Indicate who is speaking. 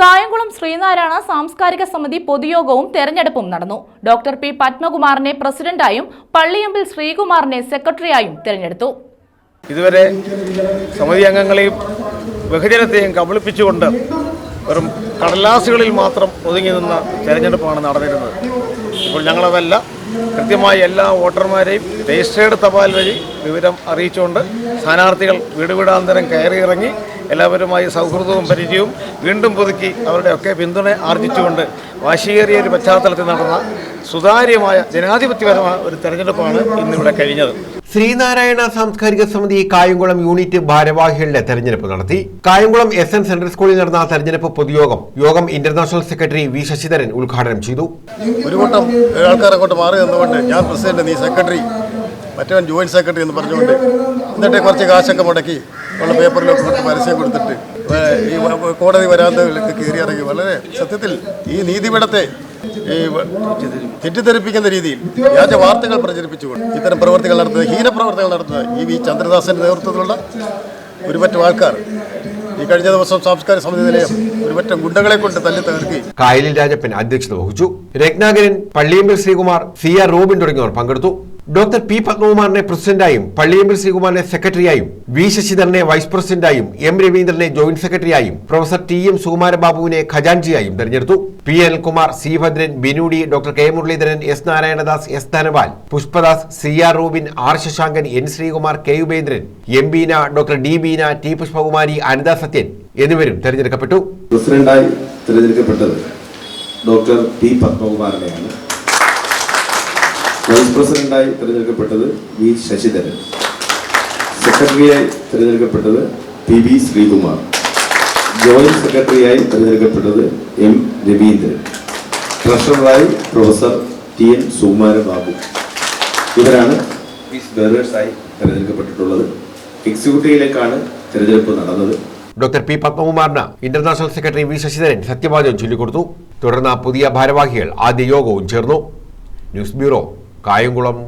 Speaker 1: കായംകുളം ശ്രീനാരായണ സാംസ്കാരിക സമിതി പൊതുയോഗവും തെരഞ്ഞെടുപ്പും നടന്നു. ഡോക്ടർ പി പത്മകുമാറിനെ പ്രസിഡന്റായും പള്ളിയമ്പിൽ ശ്രീകുമാറിനെ സെക്രട്ടറിയായും തെരഞ്ഞെടുത്തു.
Speaker 2: ഇതുവരെ സമിതി അംഗങ്ങളെയും ബഹുജനത്തെയും കബളിപ്പിച്ചുകൊണ്ട് വെറും കടലാസുകളിൽ മാത്രം ഒതുങ്ങി നിന്ന തെരഞ്ഞെടുപ്പാണ് നടന്നിരുന്നത്. ഇപ്പോൾ ഞങ്ങളതല്ല കൃത്യമായി എല്ലാ വോട്ടർമാരെയും രജിസ്റ്റേർഡ് തപാൽ വഴി വിവരം അറിയിച്ചുകൊണ്ട് സ്ഥാനാർത്ഥികൾ വീട് വീടാന്തരം കയറിയിറങ്ങി എല്ലാവരുമായി സൗഹൃദവും പരിചയവും വീണ്ടും പുതുക്കി അവരുടെയൊക്കെ പിന്തുണ ആർജിച്ചുകൊണ്ട് വാശിയേറിയ ഒരു പശ്ചാത്തലത്തിൽ നടന്ന സുതാര്യമായ ജനാധിപത്യപരമായ ഒരു തെരഞ്ഞെടുപ്പാണ് ഇന്നിവിടെ കഴിഞ്ഞത്.
Speaker 3: ശ്രീനാരായണ സാംസ്കാരിക സമിതി കായംകുളം യൂണിറ്റ് ഭാരവാഹികളുടെ തെരഞ്ഞെടുപ്പ് നടത്തി. കായംകുളം എസ് എൻ സെൻട്രൽ സ്കൂളിൽ നടന്ന തെരഞ്ഞെടുപ്പ് പൊതുയോഗം യോഗം ഇന്റർനാഷണൽ സെക്രട്ടറി വി ശശിധരൻ ഉദ്ഘാടനം ചെയ്തു.
Speaker 4: ഒരു കൂട്ടം ആൾക്കാരെ അങ്ങോട്ട് മാറി നിന്നുകൊണ്ട് ഞാൻ പ്രസിഡന്റ് നീ സെക്രട്ടറി മറ്റവൻ ജോയിന്റ് സെക്രട്ടറി എന്ന് പറഞ്ഞുകൊണ്ട് എന്നിട്ട് കുറച്ച് കാശൊക്കെ മുടക്കി ഉള്ള പേപ്പറിലൊക്കെ കൊണ്ട് പരസ്യം കൊടുത്തിട്ട് ഈ കോടതി വരാന്തകളിലൊക്കെ കയറി ഇറങ്ങി. വളരെ സത്യത്തിൽ ഈ നീതിപീഠത്തെ തെറ്റിദ്ധരിപ്പിക്കുന്ന രീതിയിൽ വ്യാജ വാർത്തകൾ പ്രചരിപ്പിച്ചുകൊണ്ട് ഇത്തരം പ്രവർത്തികൾ നടത്തുന്നത് ഹീനപ്രവർത്തികൾ നടത്തുന്നത് ഈ വി. ചന്ദ്രദാസിന്റെ നേതൃത്വത്തിലുള്ള ഒരുപറ്റം ആൾക്കാർ ഈ കഴിഞ്ഞ ദിവസം സാംസ്കാരിക സമിതി നിലയം ഒരുപറ്റം ഗുണ്ടകളെ കൊണ്ട് തല്ലി തകർക്കി
Speaker 3: കായലിൽ രാജപ്പൻ അധ്യക്ഷത വഹിച്ചു. Ratnakaran Palliyambal Sreekumar C R Robin തുടങ്ങിയവർ പങ്കെടുത്തു. ഡോക്ടർ പി പത്മകുമാറിനെ പ്രസിഡന്റായും പള്ളിയമ്പിൽ ശ്രീകുമാറിനെ സെക്രട്ടറിയായും വി ശശിധരനെ വൈസ് പ്രസിഡന്റായും എം രവീന്ദ്രനെ ജോയിന്റ് സെക്രട്ടറിയായും പ്രൊഫസർ ടി എം സുകുമാരബാബുവിനെ ഖജാൻജിയായും തെരഞ്ഞെടുത്തു. P Anilkumar C Bhadran Binu D doctor K Muraleedharan S Narayanadas S Dhanapal Pushpadas C R Rubin R Sasankan N Sreekumar K Upendran M Beena doctor D Beena T Pushpakumari Anitha Sathyan എന്നിവരും തെരഞ്ഞെടുക്കപ്പെട്ടു.
Speaker 5: പ്രസിഡന്റായി തിരഞ്ഞെടുക്കപ്പെട്ടത് doctor P പത്മകുമാരനെയാണ് vice പ്രസിഡന്റായി തിരഞ്ഞെടുക്കപ്പെട്ടത് V Sasidharan. സെക്രട്ടറിയായി തിരഞ്ഞെടുക്കപ്പെട്ടത് P V Sreekumar. Joint സെക്രട്ടറിയായി തിരഞ്ഞെടുക്കപ്പെട്ടത് M Raveendran. ട്രഷററായി professor T N Sukumara Babu ഇവരാണ് പീസ് ബെറേഴ്സായി തിരഞ്ഞെടുക്കപ്പെട്ടിട്ടുള്ളത്. എക്സിക്യൂട്ടീവിലേക്കാണ് തിരഞ്ഞെടുപ്പ് നടന്നത്.
Speaker 3: ഡോക്ടർ പി പത്മകുമാറിന് ഇന്റർനാഷണൽ സെക്രട്ടറി വി ശശിധരൻ സത്യവാചകം ചൊല്ലിക്കൊടുത്തു. തുടർന്ന് പുതിയ ഭാരവാഹികൾ ആദ്യ യോഗവും ചേർന്നു. News bureau Kayamkulam